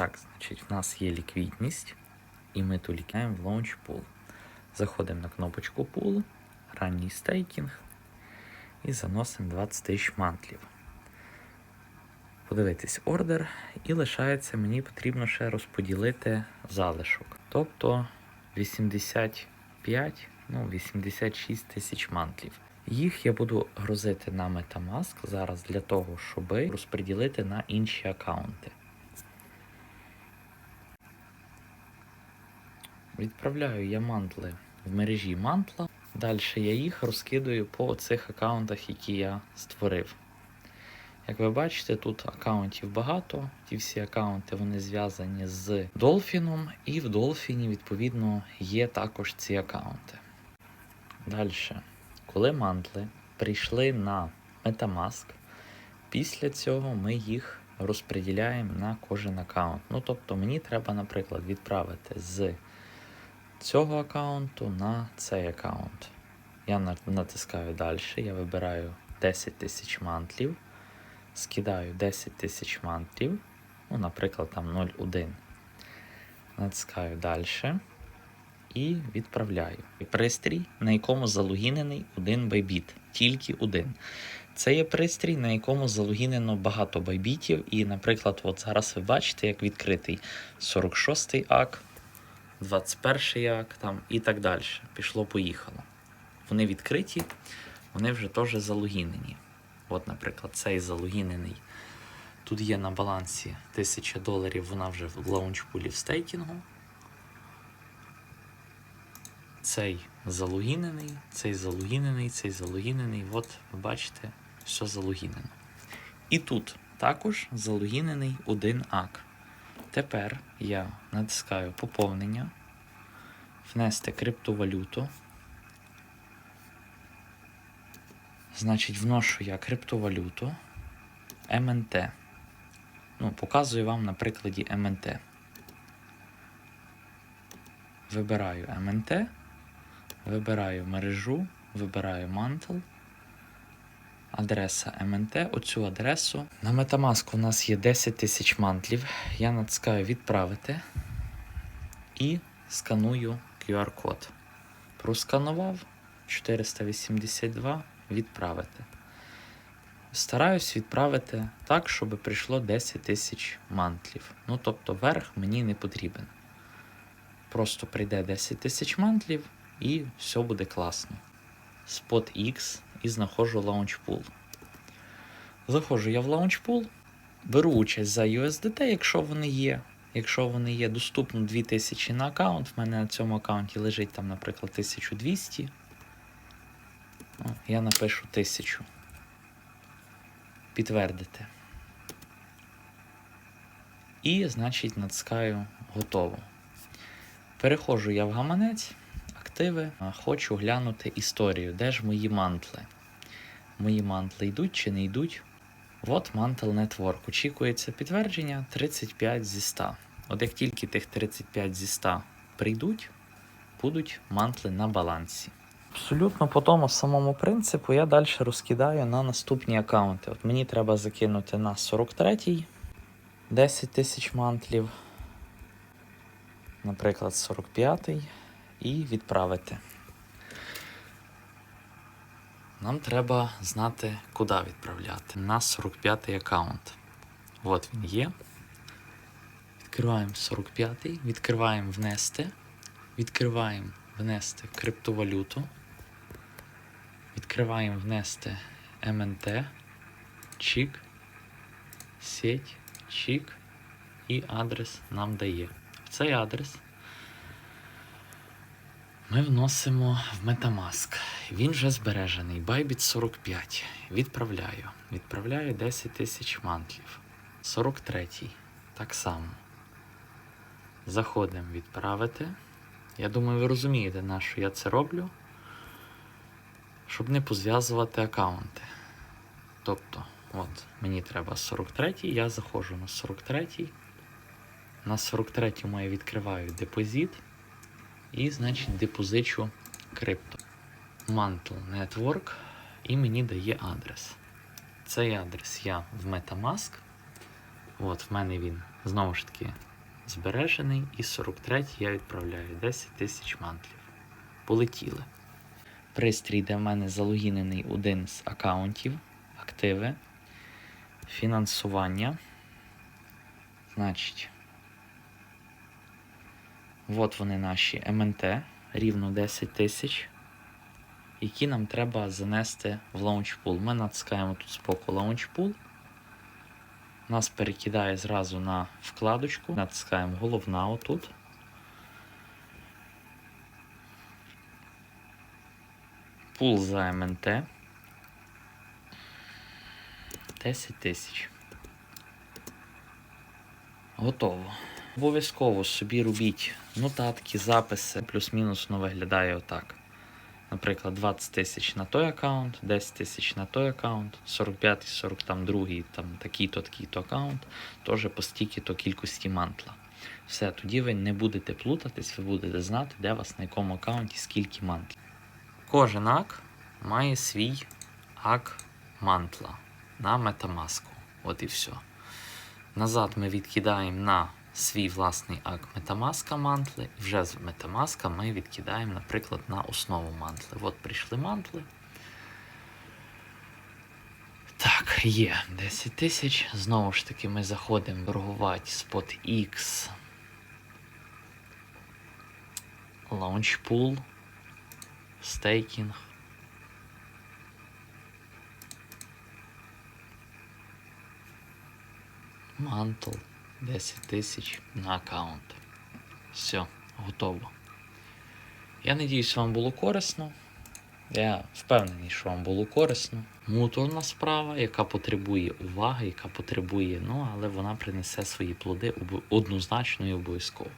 Так, значить, в нас є ліквідність, і ми ту лікаємо в Launch Pool. Заходимо на кнопочку Pool, ранній стейкінг і заносимо 20 тисяч мантлів. Подивитись ордер, і лишається мені потрібно ще розподілити залишок. Тобто 85, ну 86 тисяч мантлів. Їх я буду грузити на Metamask зараз для того, щоб розподілити на інші аккаунти. Відправляю я мантли в мережі мантла. Далі я їх розкидаю по цих аккаунтах, які я створив. Як ви бачите, тут аккаунтів багато. Ті всі аккаунти вони зв'язані з Dolphin, і в Dolphin, відповідно, є також ці аккаунти. Далі, коли мантли прийшли на Metamask, після цього ми їх розподіляємо на кожен аккаунт. Ну, тобто мені треба, наприклад, відправити з цього аккаунту на цей аккаунт. Я натискаю далі, я вибираю 10 тисяч мантлів, скидаю 10 тисяч мантлів, ну, наприклад, там 0,1. Натискаю далі і відправляю. Пристрій, на якому залогінений один байбіт, тільки один. Це є пристрій, на якому залогінено багато байбітів. І, наприклад, от зараз ви бачите, як відкритий 46-й ак, 21 ак там, і так далі. Пішло-поїхало. Вони відкриті, вони вже теж залогінені. От, наприклад, цей залогінений. Тут є на балансі 1000 доларів, вона вже в лаунчпулі в стейкінгу. Цей залогінений, цей залогінений, цей залогінений. От, ви бачите, все залогінено. І тут також залогінений один ак. Тепер я натискаю поповнення, внести криптовалюту. Значить, вношу я криптовалюту МНТ. Ну, показую вам на прикладі МНТ. Вибираю МНТ, вибираю мережу, вибираю мантл, адреса МНТ. Оцю адресу. На Metamask у нас є 10 тисяч мантлів. Я натискаю відправити і сканую QR-код. Просканував 482 відправити. Стараюсь відправити так, щоб прийшло 10 тисяч мантлів. Ну, тобто верх мені не потрібен. Просто прийде 10 тисяч мантлів і все буде класно. Spot X і знаходжу Launchpool. Заходжу я в Launchpool, беру участь за USDT, якщо вони є. Якщо вони є доступно 2000 на аккаунт, в мене на цьому аккаунті лежить там, наприклад, 1200. Ну, я напишу 1000. Підтвердити. І, значить, натискаю готово. Переходжу я в гаманець, активи. Хочу глянути історію, де ж мої мантли. Мої мантли йдуть чи не йдуть. От Mantle Network. Очікується підтвердження 35 зі 100. От як тільки тих 35 зі 100 прийдуть, будуть мантли на балансі. Абсолютно по тому самому принципу я далі розкидаю на наступні аккаунти. От мені треба закинути на 43-й 10 тисяч мантлів, наприклад, 45-й, і відправити. Нам треба знати, куди відправляти. На 45-й аккаунт. От він є. Відкриваємо 45-й, відкриваємо внести, відкриваємо внести криптовалюту, відкриваємо внести МНТ, чік, сеть, чік і адрес нам дає. В цей адрес ми вносимо в Metamask. Він вже збережений. Bybit 45. Відправляю. Відправляю 10 тисяч мантлів. 43. Так само. Заходимо відправити. Я думаю, ви розумієте, на що я це роблю. Щоб не позв'язувати аккаунти. Тобто, от, мені треба 43, я заходжу на 43. На 43 я відкриваю депозит. І, значить, депозичу крипто. Mantle Network і мені дає адрес. Цей адрес я в Metamask. От, в мене він знову ж таки збережений, і 43 я відправляю 10 тисяч мантлів. Полетіли. Пристрій, де в мене залогінений один з аккаунтів, активи, фінансування. Значить, от вони наші МНТ, рівно 10 тисяч, які нам треба занести в лаунчпул. Ми натискаємо тут споку лаунчпул. Нас перекидає зразу на вкладочку. Натискаємо головна отут. Пул за МНТ. 10 тисяч. Готово. Обов'язково собі робіть нотатки, записи, плюс-мінус воно виглядає отак. Наприклад, 20 тисяч на той аккаунт, 10 тисяч на той аккаунт, 45, 42, там такий-то, такий-то аккаунт, теж по стільки-то кількості мантла. Все, тоді ви не будете плутатись, ви будете знати, де вас на якому аккаунті скільки мантла. Кожен ак має свій ак мантла на Metamask. От і все. Назад ми відкидаємо на свій власний ак Metamask мантли, вже з Metamask ми відкидаємо, наприклад, на основу мантли. От прийшли мантли. Так, є 10 тисяч. Знову ж таки, ми заходимо торгувати спот X. Launchpool. Стейкінг. Мантл 10 тисяч на аккаунт. Все, готово. Я надіюсь, вам було корисно. Я впевнений, що вам було корисно. Муторна справа, яка потребує уваги, яка потребує, ну, але вона принесе свої плоди однозначно і обов'язково.